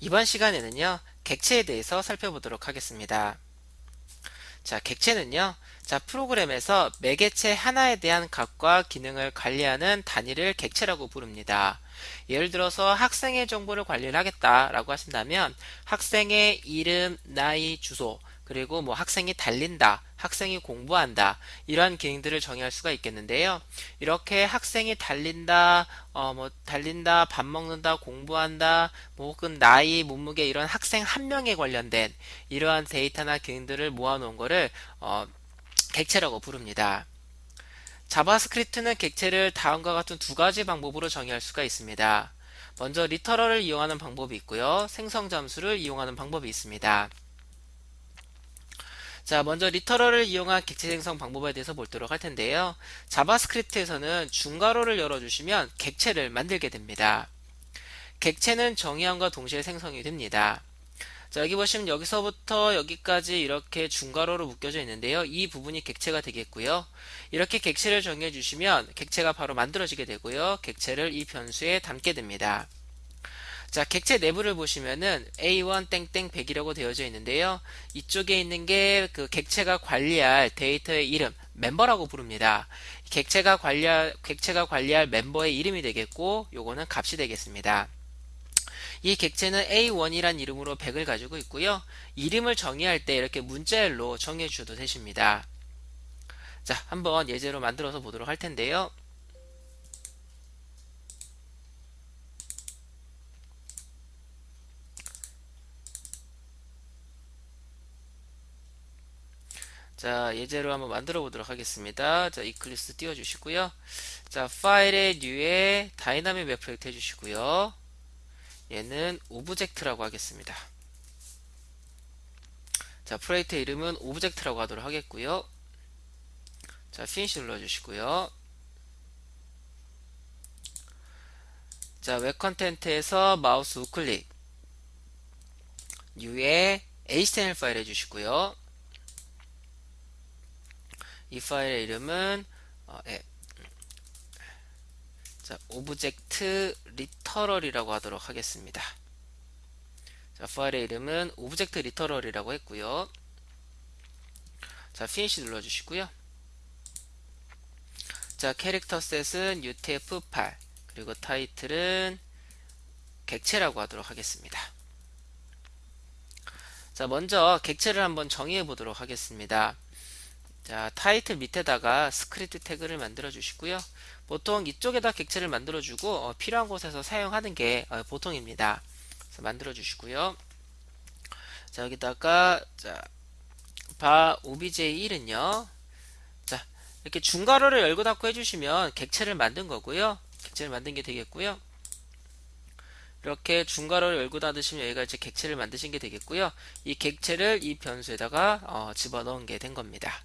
이번 시간에는요, 객체에 대해서 살펴보도록 하겠습니다. 자, 객체는요, 자, 프로그램에서 매개체 하나에 대한 값과 기능을 관리하는 단위를 객체라고 부릅니다. 예를 들어서 학생의 정보를 관리를 하겠다라고 하신다면 학생의 이름, 나이, 주소, 그리고 뭐 학생이 달린다, 학생이 공부한다 이러한 기능들을 정의할 수가 있겠는데요. 이렇게 학생이 달린다, 어 뭐 달린다, 밥 먹는다, 공부한다, 뭐 혹은 나이, 몸무게 이런 학생 한 명에 관련된 이러한 데이터나 기능들을 모아놓은 거를 어 객체라고 부릅니다. 자바스크립트는 객체를 다음과 같은 두 가지 방법으로 정의할 수가 있습니다. 먼저 리터럴을 이용하는 방법이 있고요. 생성 잠수를 이용하는 방법이 있습니다. 자, 먼저 리터럴을 이용한 객체 생성 방법에 대해서 보도록 할 텐데요. 자바스크립트에서는 중괄호를 열어주시면 객체를 만들게 됩니다. 객체는 정의함과 동시에 생성이 됩니다. 자, 여기 보시면 여기서부터 여기까지 이렇게 중괄호로 묶여져 있는데요. 이 부분이 객체가 되겠고요. 이렇게 객체를 정의해 주시면 객체가 바로 만들어지게 되고요. 객체를 이 변수에 담게 됩니다. 자, 객체 내부를 보시면은 A1 땡땡 100이라고 되어져 있는데요. 이쪽에 있는 게 그 객체가 관리할 데이터의 이름, 멤버라고 부릅니다. 객체가 관리할 객체가 관리할 멤버의 이름이 되겠고 요거는 값이 되겠습니다. 이 객체는 A1이란 이름으로 100을 가지고 있고요. 이름을 정의할 때 이렇게 문자열로 정해 주셔도 되십니다. 자, 한번 예제로 만들어서 보도록 할 텐데요. 자, 예제로 한번 만들어 보도록 하겠습니다. 자, 이클립스 띄워 주시고요. 자, 파일의 뉴에 다이나믹 웹 프로젝트 해주시고요. 얘는 오브젝트라고 하겠습니다. 자, 프로젝트 이름은 오브젝트라고 하도록 하겠고요. 자, 피니시 눌러주시고요. 자, 웹 컨텐트에서 마우스 우클릭 뉴에 HTML 파일 해주시고요. 이 파일의 이름은 어, 예. 자, 오브젝트 리터럴이라고 하도록 하겠습니다. 자, 파일의 이름은 오브젝트 리터럴이라고 했고요. 자, 피니시 눌러 주시고요. 자, 캐릭터 셋은 UTF-8 그리고 타이틀은 객체라고 하도록 하겠습니다. 자, 먼저 객체를 한번 정의해 보도록 하겠습니다. 자, 타이틀 밑에다가 스크립트 태그를 만들어 주시고요. 보통 이쪽에다 객체를 만들어 주고 어, 필요한 곳에서 사용하는 게 어, 보통입니다. 그래서 만들어 주시고요. 자, 여기다가 자, 바 obj1은요. 자, 이렇게 중괄호를 열고 닫고 해 주시면 객체를 만든 거고요. 객체를 만든 게 되겠고요. 이렇게 중괄호를 열고 닫으시면 여기가 이제 객체를 만드신 게 되겠고요. 이 객체를 이 변수에다가 어, 집어넣은 게 된 겁니다.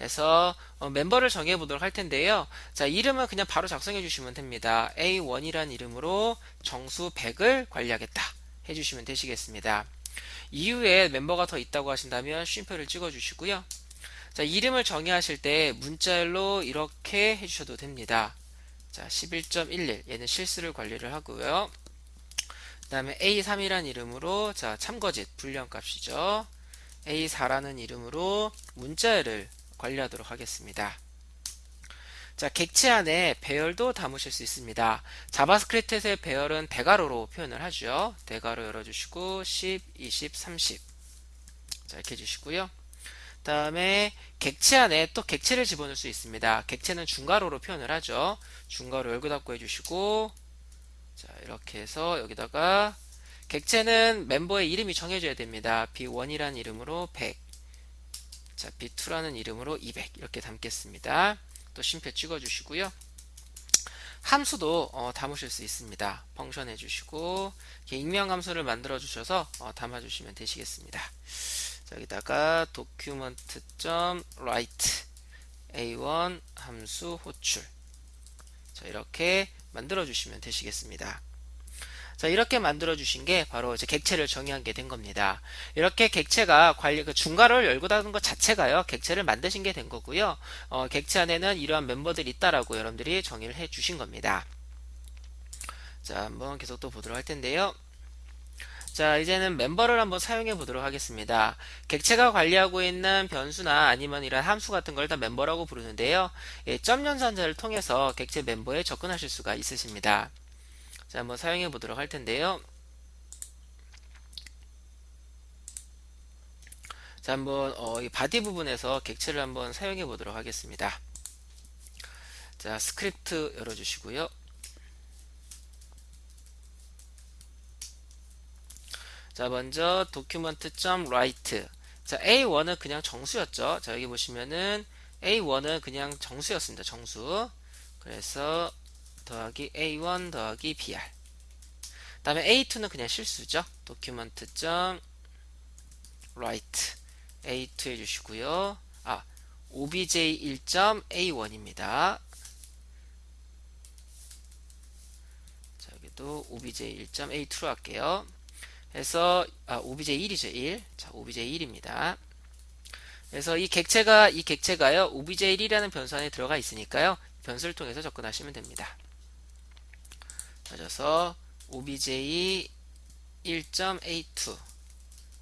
자, 해서 어, 멤버를 정해 보도록 할 텐데요. 자, 이름은 그냥 바로 작성해 주시면 됩니다. A1이란 이름으로 정수 100을 관리하겠다 해 주시면 되시겠습니다. 이후에 멤버가 더 있다고 하신다면 쉼표를 찍어 주시고요. 자, 이름을 정의하실 때 문자열로 이렇게 해 주셔도 됩니다. 자, 11.11 얘는 실수를 관리를 하고요. 그 다음에 A3이란 이름으로 자 참거짓 불량값이죠. A4라는 이름으로 문자열을 관리하도록 하겠습니다. 자, 객체 안에 배열도 담으실 수 있습니다. 자바스크립트에서의 배열은 대괄호로 표현을 하죠. 대괄호 열어주시고 10, 20, 30 자, 이렇게 해주시고요. 다음에 객체 안에 또 객체를 집어넣을 수 있습니다. 객체는 중괄호로 표현을 하죠. 중괄호 열고 닫고 해주시고 자 이렇게 해서 여기다가 객체는 멤버의 이름이 정해져야 됩니다. B1이라는 이름으로 100 자, B2라는 이름으로 200 이렇게 담겠습니다. 또 쉼표 찍어주시고요. 함수도 어, 담으실 수 있습니다. 펑션 해주시고 익명 함수를 만들어 주셔서 어, 담아주시면 되시겠습니다. 자, 여기다가 document.write a1 함수 호출 자 이렇게 만들어 주시면 되시겠습니다. 자, 이렇게 만들어 주신 게 바로 이제 객체를 정의한 게된 겁니다. 이렇게 객체가 관리 그 중괄호를 열고 닫은 것 자체가요. 객체를 만드신 게 된 거고요. 어, 객체 안에는 이러한 멤버들이 있다라고 여러분들이 정의를 해 주신 겁니다. 자, 한번 계속 또 보도록 할 텐데요. 자, 이제는 멤버를 한번 사용해 보도록 하겠습니다. 객체가 관리하고 있는 변수나 아니면 이런 함수 같은 걸 다 멤버라고 부르는데요. 예, 점 연산자를 통해서 객체 멤버에 접근하실 수가 있으십니다. 자, 한번 사용해 보도록 할 텐데요. 자, 한번 어, 이 바디 부분에서 객체를 한번 사용해 보도록 하겠습니다. 자, 스크립트 열어 주시고요. 자, 먼저 document.write. 자, A1은 그냥 정수였죠. 자, 여기 보시면은 A1은 그냥 정수였습니다. 정수. 그래서 더하기 A1 더하기 BR. 다음에 A2는 그냥 실수죠. document.write. A2 해주시고요. 아, obj1.a1입니다. 자, 여기도 obj1.a2로 할게요. 해서 아, obj1이죠. 1. 자, obj1입니다. 그래서 이 객체가 이 객체가요. obj1이라는 변수 안에 들어가 있으니까요. 변수를 통해서 접근하시면 됩니다. 맞아서 obj 1.a2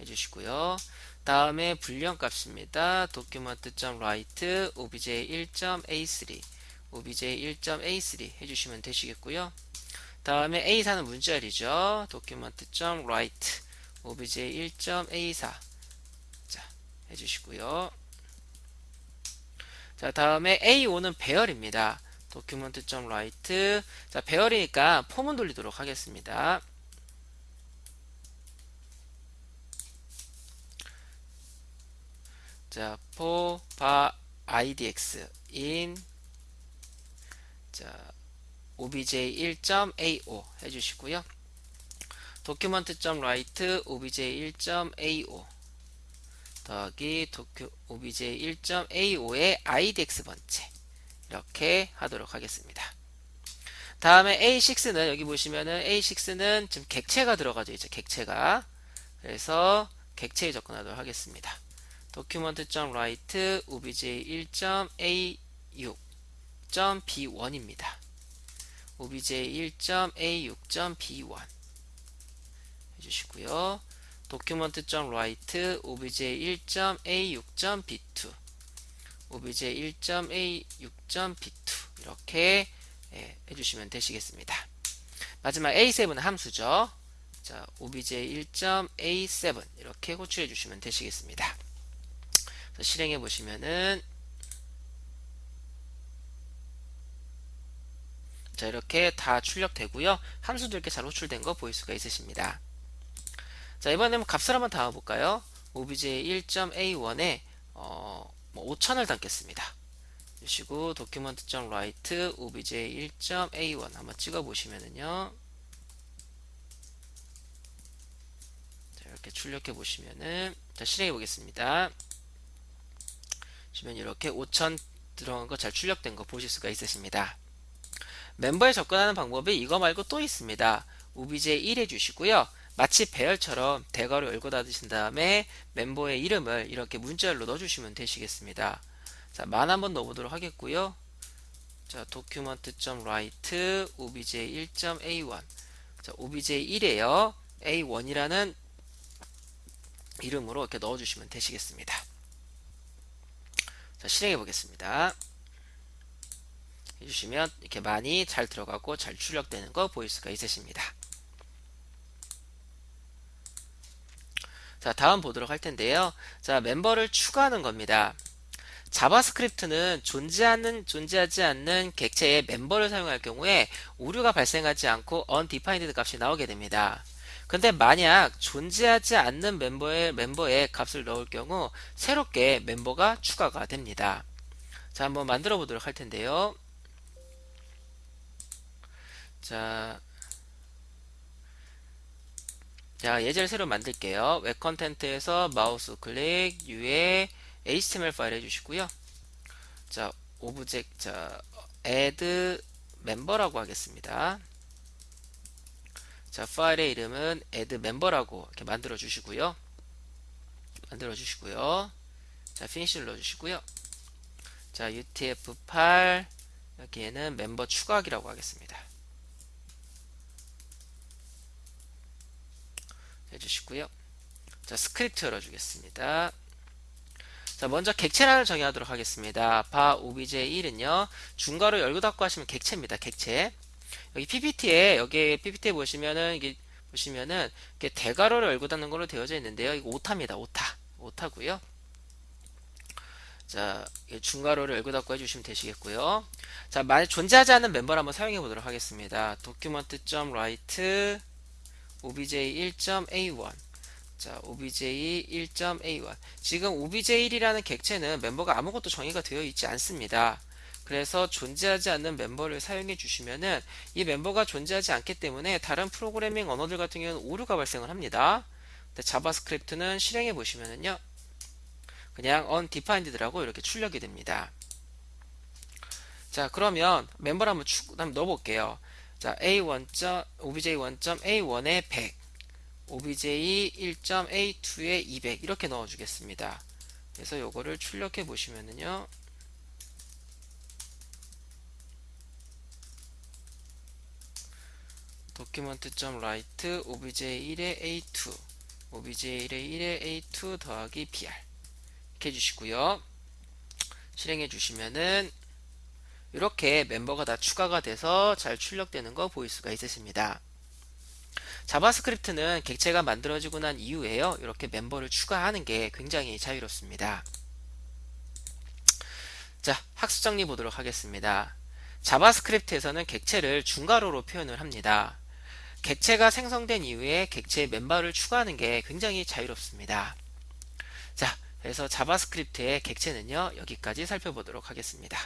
해주시고요. 다음에 불량 값입니다. document.write obj 1.a3 obj 1.a3 해주시면 되시겠고요. 다음에 A4는 문자열이죠. document.write obj 1.a4 자 해주시고요. 자 다음에 A5는 배열입니다. document.write 자 배열이니까 폼은 돌리도록 하겠습니다. 자, for idx in 자 obj1.ao 해 주시고요. document.write obj1.ao 더하기 obj1.ao의 idx 번째 이렇게 하도록 하겠습니다. 다음에 a6는 여기 보시면은 a6는 지금 객체가 들어가져 있죠. 객체가 그래서 객체에 접근하도록 하겠습니다. document.write obj1.a6.b1입니다. obj1.a6.b1 해주시고요. document.write obj1.a6.b2 obj1.a6.b2 이렇게 예, 해주시면 되시겠습니다. 마지막 a7은 함수죠. 자, obj1.a7 이렇게 호출해 주시면 되시겠습니다. 실행해 보시면은 자 이렇게 다 출력되고요. 함수도 이렇게 잘 호출된 거 보일 수가 있으십니다. 자 이번에는 값을 한번 담아 볼까요? obj1.a1에 어, 뭐 5천을 담겠습니다. 주시고 document.write obj1.a1 한번 찍어 보시면은요. 자, 이렇게 출력해 보시면은 자 실행해 보겠습니다. 보시면 이렇게 5천 들어간 거 잘 출력된 거 보실 수가 있으십니다. 멤버에 접근하는 방법이 이거 말고 또 있습니다. obj1 해주시고요. 마치 배열처럼 대괄호 열고 닫으신 다음에 멤버의 이름을 이렇게 문자열로 넣어주시면 되시겠습니다. 자, 만 한번 넣어보도록 하겠고요. 자, document.write obj1.a1 자, obj1에요. a1이라는 이름으로 이렇게 넣어주시면 되시겠습니다. 자, 실행해 보겠습니다. 해주시면 이렇게 많이 잘 들어가고 잘 출력되는 거 보일 수가 있으십니다. 자, 다음 보도록 할 텐데요. 자, 멤버를 추가하는 겁니다. 자바스크립트는 존재하는, 존재하지 않는 객체의 멤버를 사용할 경우에 오류가 발생하지 않고 undefined 값이 나오게 됩니다. 근데 만약 존재하지 않는 멤버의, 멤버에 값을 넣을 경우 새롭게 멤버가 추가가 됩니다. 자, 한번 만들어 보도록 할 텐데요. 자, 자 예제를 새로 만들게요. 웹 컨텐트에서 마우스 클릭 U에 HTML 파일 해주시고요. 자, 오브젝트, 자, add 멤버라고 하겠습니다. 자, 파일의 이름은 add 멤버라고 이렇게 만들어 주시고요. 만들어 주시고요. 자, 피니시를 넣어 주시고요. 자, utf8 여기에는 멤버 추가하기라고 하겠습니다. 해주시고요. 자, 스크립트 열어주겠습니다. 자, 먼저 객체란을 정의하도록 하겠습니다. 바 obj1은요, 중괄호 열고 닫고 하시면 객체입니다. 객체. 여기 PPT에, 여기 PPT에 보시면은, 이게, 보시면은, 이렇게 대괄호를 열고 닫는 걸로 되어져 있는데요. 이거 오타입니다. 오타. 오타고요 자, 중괄호를 열고 닫고 해주시면 되시겠고요. 자, 만약 존재하지 않는 멤버를 한번 사용해 보도록 하겠습니다. document.write obj1.a1 자, obj1.a1 지금 obj1이라는 객체는 멤버가 아무것도 정의가 되어 있지 않습니다. 그래서 존재하지 않는 멤버를 사용해 주시면은 이 멤버가 존재하지 않기 때문에 다른 프로그래밍 언어들 같은 경우는 오류가 발생을 합니다. 근데 자바스크립트는 실행해 보시면은요. 그냥 undefined라고 이렇게 출력이 됩니다. 자, 그러면 멤버를 한번 추, 한번 넣어 볼게요. 자, a1. obj1.a1에 100 obj1.a2에 200 이렇게 넣어 주겠습니다. 그래서 요거를 출력해 보시면은요. document.write obj1에 a2 obj1에 1에 a2 더하기 br 이렇게 해 주시고요. 실행해 주시면은 이렇게 멤버가 다 추가가 돼서 잘 출력되는 거 보일 수가 있으십니다. 자바스크립트는 객체가 만들어지고 난 이후에요. 이렇게 멤버를 추가하는 게 굉장히 자유롭습니다. 자, 학습 정리 보도록 하겠습니다. 자바스크립트에서는 객체를 중괄호로 표현을 합니다. 객체가 생성된 이후에 객체의 멤버를 추가하는 게 굉장히 자유롭습니다. 자, 그래서 자바스크립트의 객체는요, 여기까지 살펴보도록 하겠습니다.